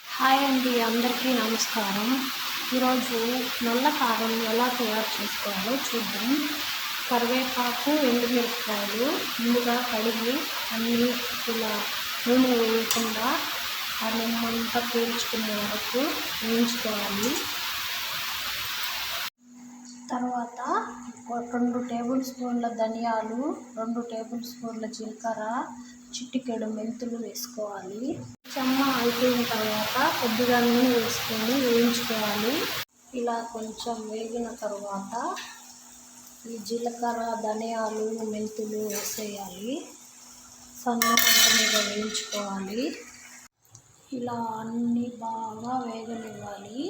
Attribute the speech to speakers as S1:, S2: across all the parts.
S1: Hi అండి అందరికీ నమస్కారం. ఈరోజు నల్ల కారం ఎలా తయారు చేసుకోవాలో చూద్దాం. కరివేపాకు ఎండుమిరపకాయలు ముందుగా కడిగి అన్నీ ఇలా నూనె వేయకుండా ఆ నిమ్మంతా పీల్చుకునే వరకు వేయించుకోవాలి. తర్వాత రెండు టేబుల్ స్పూన్ల ధనియాలు రెండు టేబుల్ స్పూన్ల జీలకర్ర చిటికెడు మెంతులు వేసుకోవాలి. చెమ్మ అయిపోయిన తర్వాత కొద్దిగా నూనె వేసుకొని వేయించుకోవాలి. ఇలా కొంచెం వేగిన తర్వాత ఈ జీలకర్ర ధనియాలు మెంతులు వేసేయాలి. సన్న పంట మీద వేయించుకోవాలి. ఇలా అన్నీ బాగా వేగనివ్వాలి.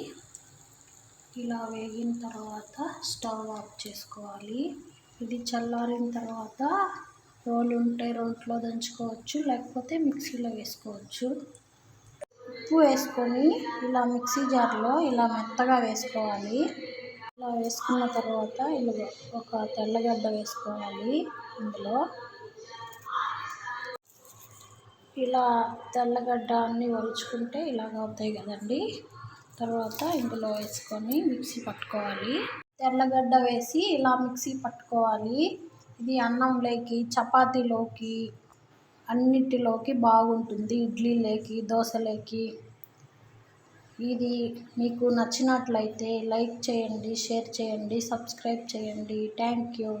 S1: ఇలా వేగిన తర్వాత స్టవ్ ఆఫ్ చేసుకోవాలి. ఇది చల్లారిన తర్వాత రోలు ఉంటే రోట్లో దంచుకోవచ్చు లేకపోతే మిక్సీలో వేసుకోవచ్చు. ఉప్పు వేసుకొని ఇలా మిక్సీ జార్లో ఇలా మెత్తగా వేసుకోవాలి. ఇలా వేసుకున్న తర్వాత ఇలా ఒక తెల్లగడ్డ వేసుకోవాలి ఇందులో. ఇలా తెల్లగడ్డ అన్ని వలుచుకుంటే ఇలాగ అవుతాయి కదండి. తర్వాత ఇందులో వేసుకొని మిక్సీ పట్టుకోవాలి. తెల్లగడ్డ వేసి ఇలా మిక్సీ పట్టుకోవాలి. ఇది అన్నంలోకి చపాతీలోకి అన్నిటిలోకి బాగుంటుంది. ఇడ్లీలోకి దోశలోకి. ఇది మీకు నచ్చినట్లయితే లైక్ చేయండి షేర్ చేయండి సబ్స్క్రైబ్ చేయండి. Thank you.